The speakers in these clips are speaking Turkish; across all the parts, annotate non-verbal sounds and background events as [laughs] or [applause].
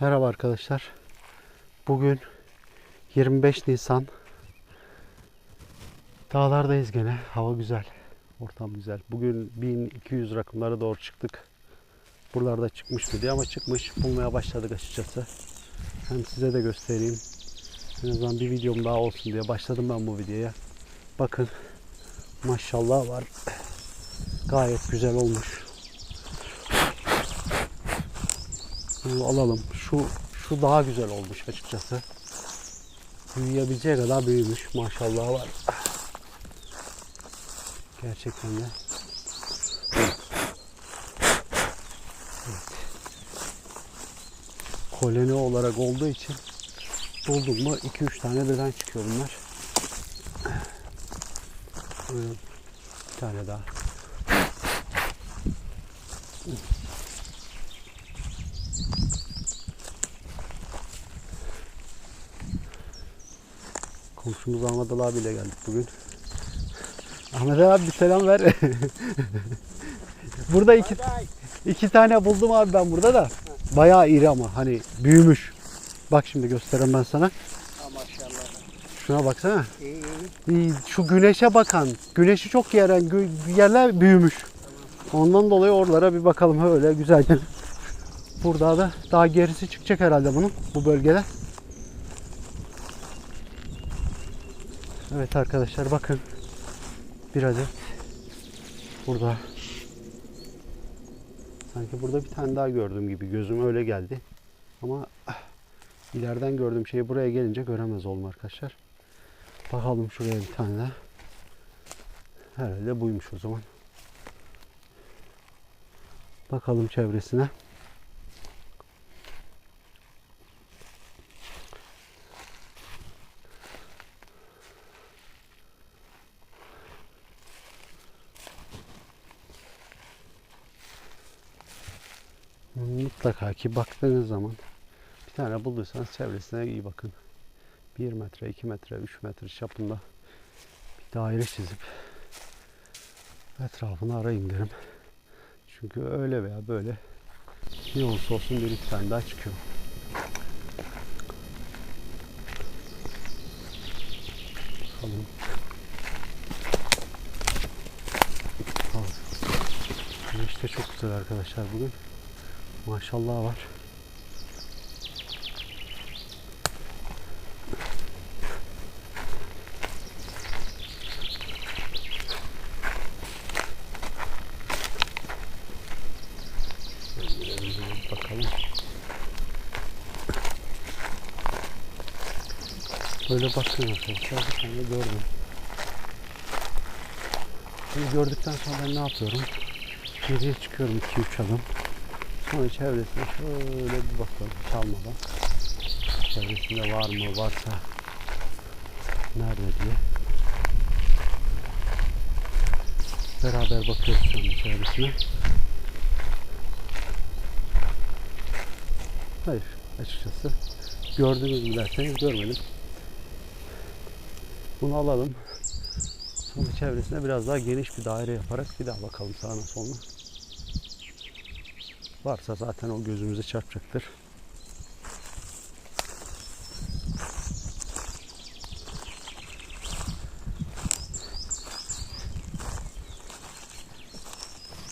Merhaba arkadaşlar. Bugün 25 Nisan. Dağlardayız gene. Hava güzel. Ortam güzel. Bugün 1200 rakımlara doğru çıktık. Buralarda çıkmış mı diye ama çıkmış. Bulmaya başladık açıkçası. Hem size de göstereyim. En azından bir videom daha olsun diye başladım ben bu videoya. Bakın. Maşallah var. Gayet güzel olmuş. Alalım. Şu şu daha güzel olmuş açıkçası. Büyüyebileceği kadar büyümüş. Maşallah var. Gerçekten de. Evet. Koloni olarak olduğu için buldum mu 2-3 tane birden çıkıyor bunlar. Buyurun. Bir tane daha. Komşumuz Ahmet Ali abiyle geldik bugün. Ahmet Ali abi bir selam ver. [laughs] burada iki, iki tane buldum abi ben burada da. Bayağı iri ama hani büyümüş. Bak şimdi göstereyim ben sana. Maşallah. Şuna baksana. İyi iyi. İyi, Şu güneşe bakan, güneşi çok yeren yerler büyümüş. Ondan dolayı oralara bir bakalım öyle güzelce. [laughs] Burada da daha gerisi çıkacak herhalde bunun bu bölgede. Evet arkadaşlar bakın. Bir adet burada. Sanki burada bir tane daha gördüğüm gibi gözüm öyle geldi. Ama ah, ileriden gördüğüm şeyi buraya gelince göremez oldum arkadaşlar. Bakalım şuraya bir tane daha. Herhalde buymuş o zaman. Bakalım çevresine. Mutlaka ki baktığınız zaman bir tane bulduysanız çevresine iyi bakın. 1 metre, 2 metre, 3 metre çapında bir daire çizip etrafını arayın derim. Çünkü öyle veya böyle ne olursa olsun bir iki tane daha çıkıyor. Bakalım. Al. Güneş de çok güzel arkadaşlar bugün. Maşallah var. Böyle bakıyorum arkadaşlar. Bir tane gördüm. Şimdi gördükten sonra ben ne yapıyorum? Geriye çıkıyorum 2-3 adım. Sonra çevresine şöyle bir bakalım çalmadan. Çevresinde var mı? Varsa nerede diye. Beraber bakıyoruz şu anda çevresine. Hayır açıkçası. Gördünüz mü derseniz görmedim. Bunu alalım. Sonra çevresine biraz daha geniş bir daire yaparak bir daha bakalım sağına soluna. Varsa zaten o gözümüze çarpacaktır.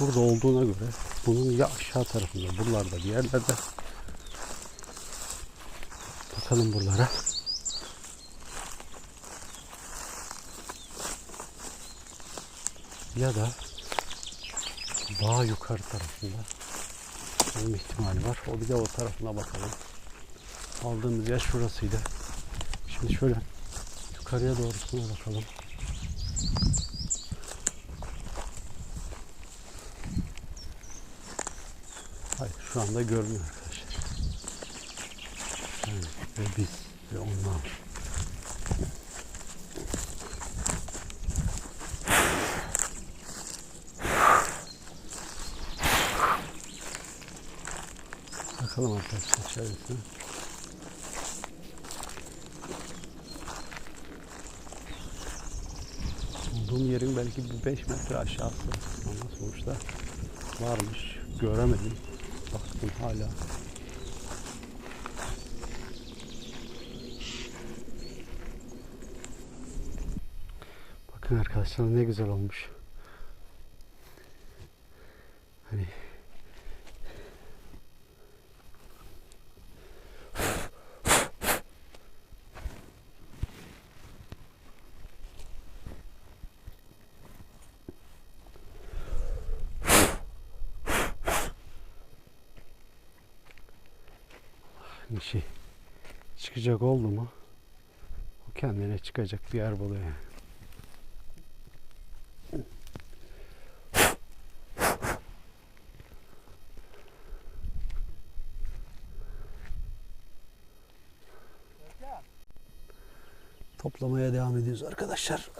Burada olduğuna göre bunun ya aşağı tarafında buralarda bir yerlerde bakalım buralara. Ya da daha yukarı tarafında olma ihtimali var. O bir de o tarafına bakalım. Aldığımız yer şurasıydı. Şimdi şöyle yukarıya doğrusuna bakalım. Hayır şu anda görmüyor arkadaşlar. Yani ve biz ve onlar. bakalım içerisine. Bulduğum yerin belki bir 5 metre aşağısı ama sonuçta varmış. Göremedim. Baktım hala Bakın arkadaşlar ne güzel olmuş. Çıkacak oldu mu o kendine çıkacak bir yer buluyor. Toplamaya devam ediyoruz arkadaşlar.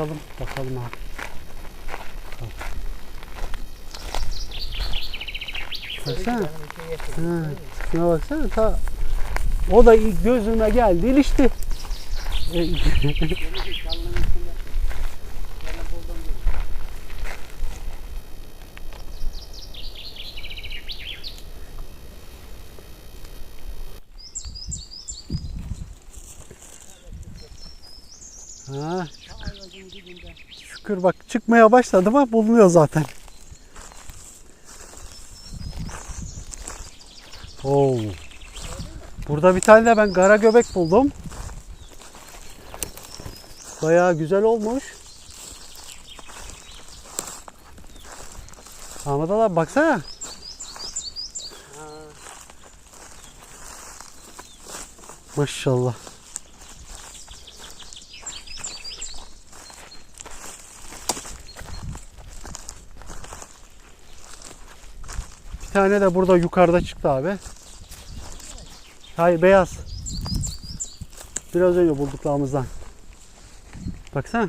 Bakalım, bakalım abi. Baksana. Ha, şuna baksana ta o da ilk gözüme geldi ilişti. [laughs] Ha, dibinde. şükür bak çıkmaya başladı ama bulunuyor zaten. Oo. Burada bir tane de ben kara göbek buldum. Bayağı güzel olmuş. Ahmet abi baksana. Ha, Maşallah. Bir tane de burada yukarıda çıktı abi. Hayır beyaz. Biraz önce bulduklarımızdan. Baksana.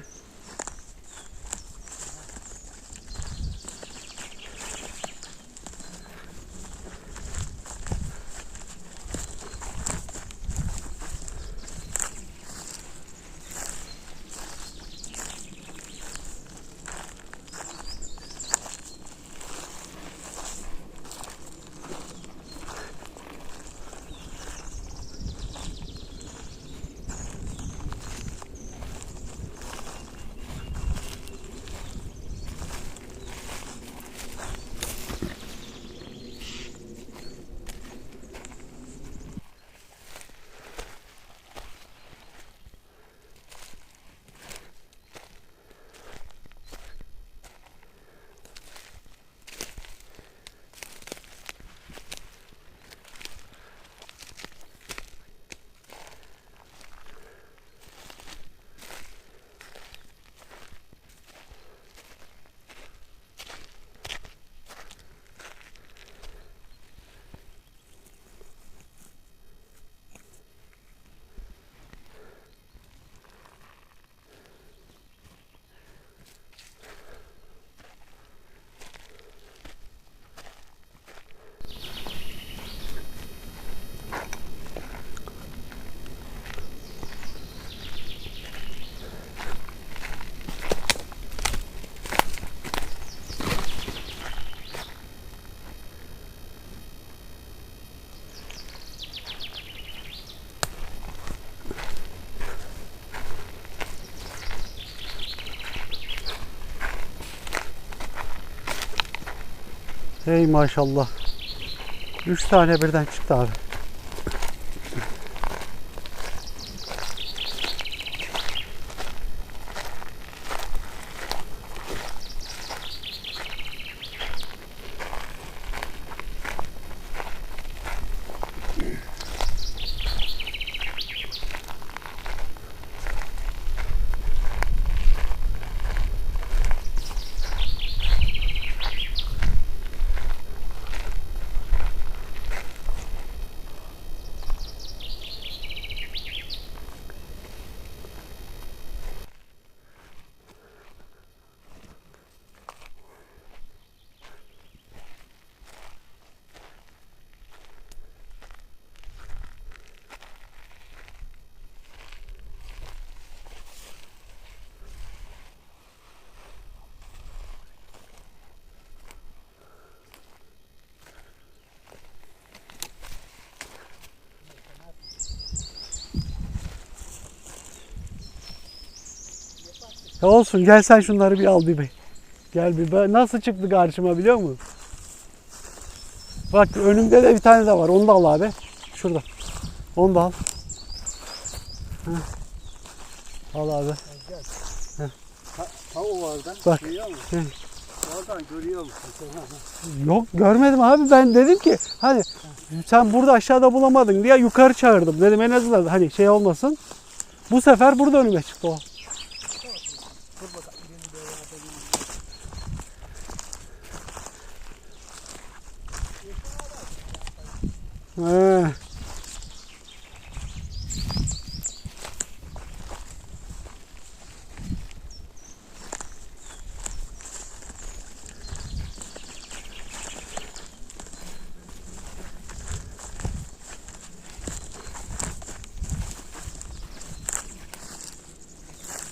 Hey maşallah. Üç tane birden çıktı abi. Ya olsun gel sen şunları bir al bir bey. Gel bir ben nasıl çıktı karşıma biliyor musun? Bak önümde de bir tane de var. Onu da al abi. Şurada. Onu da al. Heh. Al abi. Ha, ha o oradan. Bak. Görüyor musun? Hı. Oradan görüyor musun? Yok görmedim abi ben dedim ki hani sen burada aşağıda bulamadın diye yukarı çağırdım dedim en azından hani şey olmasın. Bu sefer burada önüme çıktı o.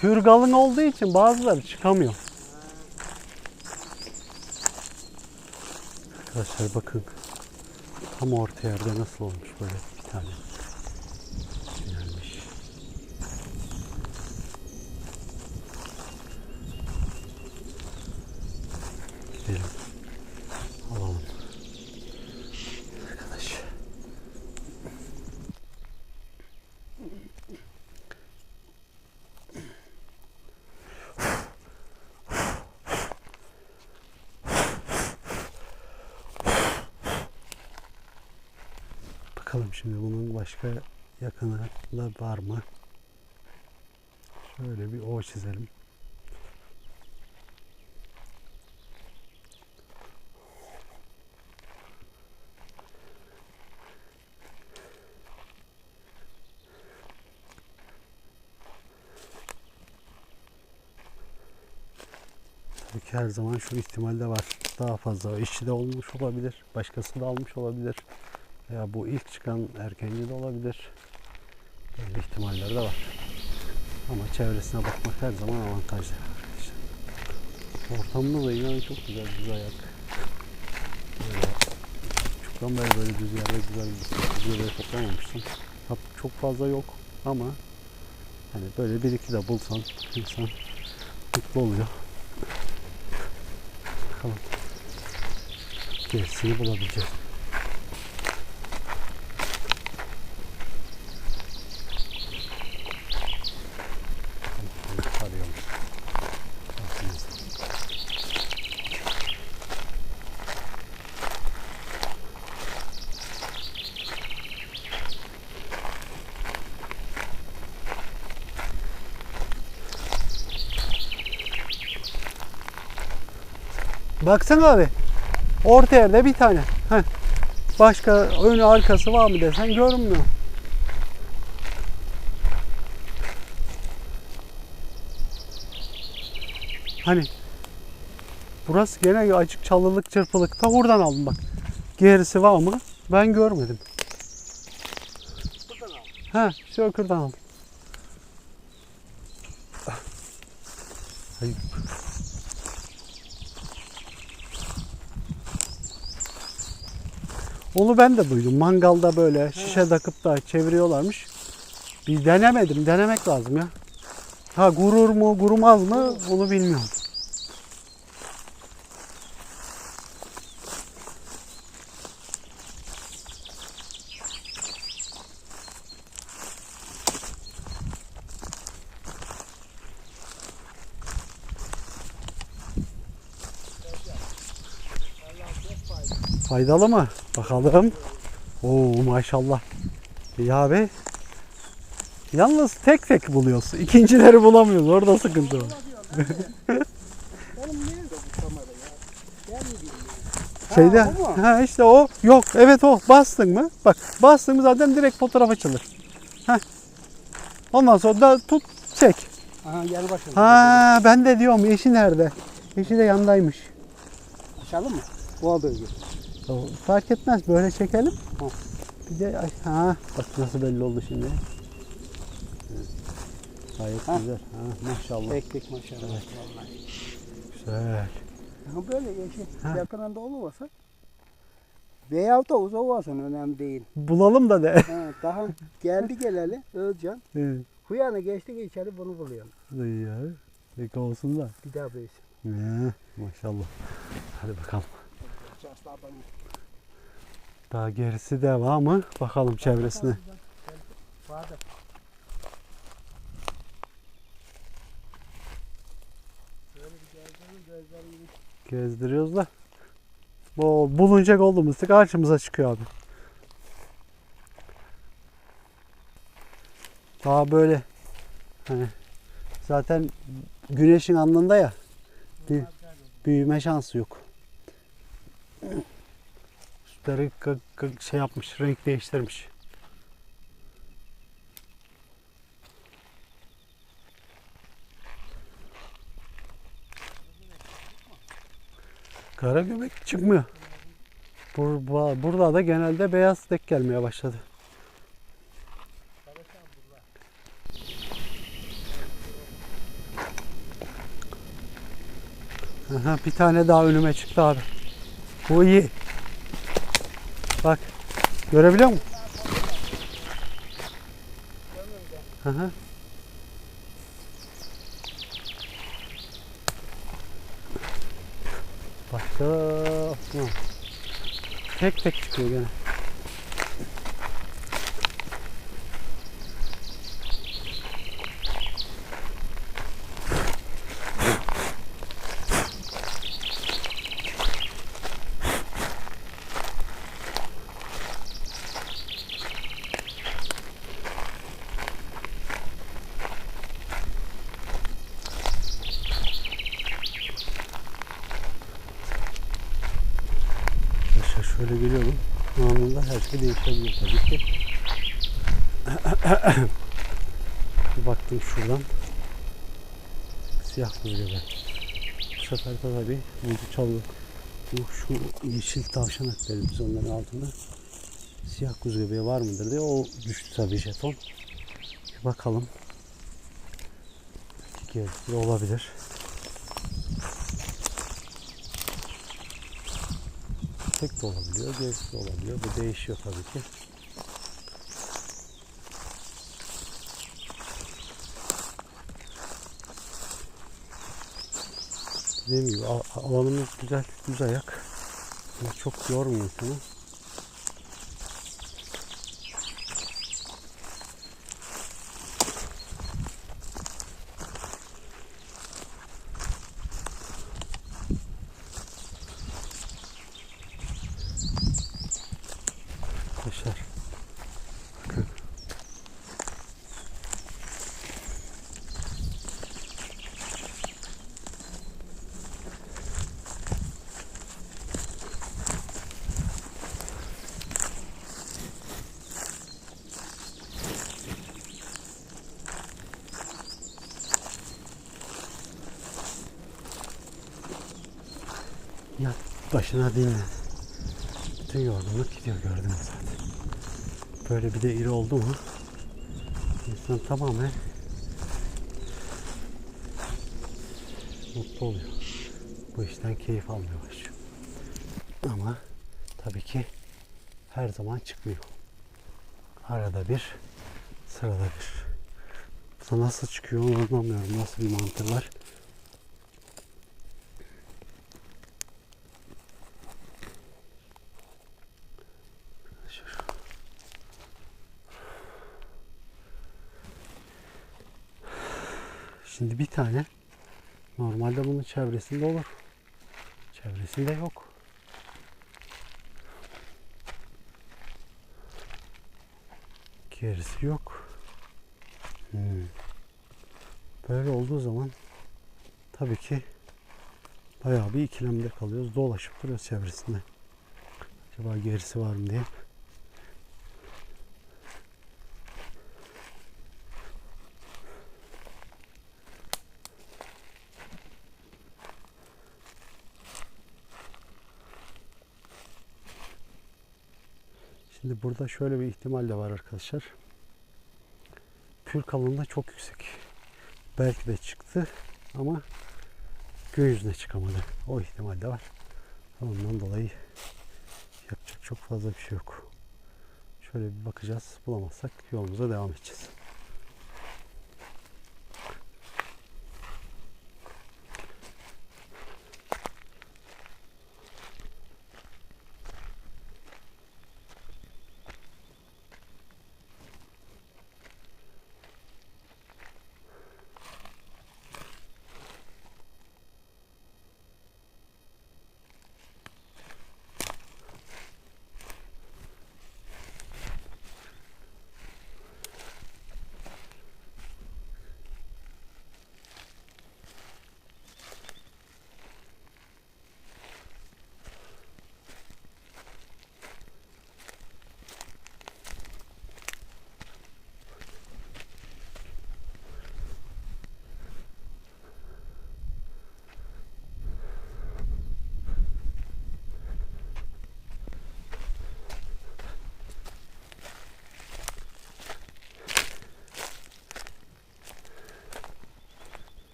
Pürgalın olduğu için bazıları çıkamıyor. Arkadaşlar bakın. Tam orta yerde nasıl olmuş böyle bir tane. Gelmiş. Gidelim. Alalım. Arkadaş. Bakalım şimdi bunun başka yakını da var mı? Şöyle bir o çizelim. Tabii ki her zaman şu ihtimal de var. Daha fazla işçi de olmuş olabilir. Başkası da almış olabilir. Veya bu ilk çıkan erkenci de olabilir. Böyle ihtimaller de var. Ama çevresine bakmak her zaman avantajlı arkadaşlar. Ortamda da inanın çok güzel düz ayak. Böyle çoktan beri böyle düz yerde güzel bir düz yerde toplamamıştım. Çok fazla yok ama hani böyle bir iki de bulsan insan mutlu oluyor. Bakalım. Gerisini bulabileceğiz. Baksana abi. Orta yerde bir tane. Heh. Başka önü arkası var mı desen görünmüyor. Hani burası gene açık çalılık çırpılık. Ta buradan aldım bak. Gerisi var mı? Ben görmedim. Ha, Şökür'den aldım. Ay. Onu ben de duydum. Mangalda böyle şişe takıp da çeviriyorlarmış. Bir denemedim. Denemek lazım ya. Ha gurur mu, gurumaz mı onu bilmiyorum. Faydalı mı? Bakalım. Oo maşallah. İyi abi. Yalnız tek tek buluyorsun. İkincileri bulamıyoruz. Orada sıkıntı var. [laughs] Şeyde Ha, ha işte o. Yok evet o. Bastın mı? Bak bastın mı zaten direkt fotoğraf açılır. Heh. Ondan sonra da tut çek. Aha yanı başında. Ha ben de diyorum eşi nerede? Eşi de yandaymış. Açalım mı? Bu aldığı Fark etmez böyle çekelim. Ha. Bir de ay, ha bak nasıl belli oldu şimdi. Gayet Ha. güzel. Ha, maşallah. Tek tek maşallah. Vallahi. Güzel. Ya böyle yeşil Ha. yakınında olursa veyahut da uzak olsun önemli değil. Bulalım da de. Ha, daha geldi geleli Özcan. Evet, Bu yana geçti içeri bunu buluyor. iyi ya. Peki olsun da. Bir daha büyüsün. Ee, maşallah. Hadi bakalım. Daha gerisi devamı. Bakalım çevresine. Gezdiriyoruz da. Bu bulunacak olduğumuz karşımıza çıkıyor abi. Daha böyle hani zaten güneşin alnında ya büyüme şansı yok. K- şey yapmış, renk değiştirmiş. Kara göbek çıkmıyor. Bur- bu- Burada da genelde beyaz tek gelmeye başladı. Aha, bir tane daha önüme çıktı abi. Bu iyi. Bak. Görebiliyor musun? Başka Hı. tek tek çıkıyor gene. Arkadaşlar şöyle geliyorum. Şey değişebilir tabii ki. [coughs] Bir baktım şuradan. Siyah gibi. Bu sefer de tabii buzu çaldı. Bu şu yeşil tavşan etleri biz onların altında. Siyah kuzu göbeği var mıdır diye o düştü tabii jeton. Bir bakalım. Gezgir olabilir. Tek de olabiliyor, gerisi de olabiliyor. Bu değişiyor tabii ki. Dediğim gibi al- alanımız güzel, düz ayak. Ama çok yormuyor insanı. Arkadaşlar. Bakın. Yat başına dinle. Bütün yorgunluk gidiyor gördünüz zaten. Böyle bir de iri oldu mu insan tamamen mutlu oluyor. Bu işten keyif almaya başlıyor. Ama tabii ki her zaman çıkmıyor. Arada bir, sırada bir. Nasıl çıkıyor onu anlamıyorum. Nasıl bir mantık var. Şimdi bir tane normalde bunun çevresinde olur. Çevresinde yok. Gerisi yok. Hmm. Böyle olduğu zaman tabii ki bayağı bir ikilemde kalıyoruz. Dolaşıp duruyoruz çevresinde. Acaba gerisi var mı diye. Burada şöyle bir ihtimal de var arkadaşlar. Pür kalınlığı çok yüksek. Belki de çıktı ama gün yüzüne çıkamadı. O ihtimal de var. Ondan dolayı yapacak çok fazla bir şey yok. Şöyle bir bakacağız. Bulamazsak yolumuza devam edeceğiz.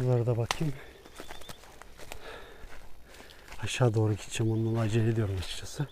Şuralara da bakayım. Aşağı doğru gideceğim. Ondan acele ediyorum açıkçası.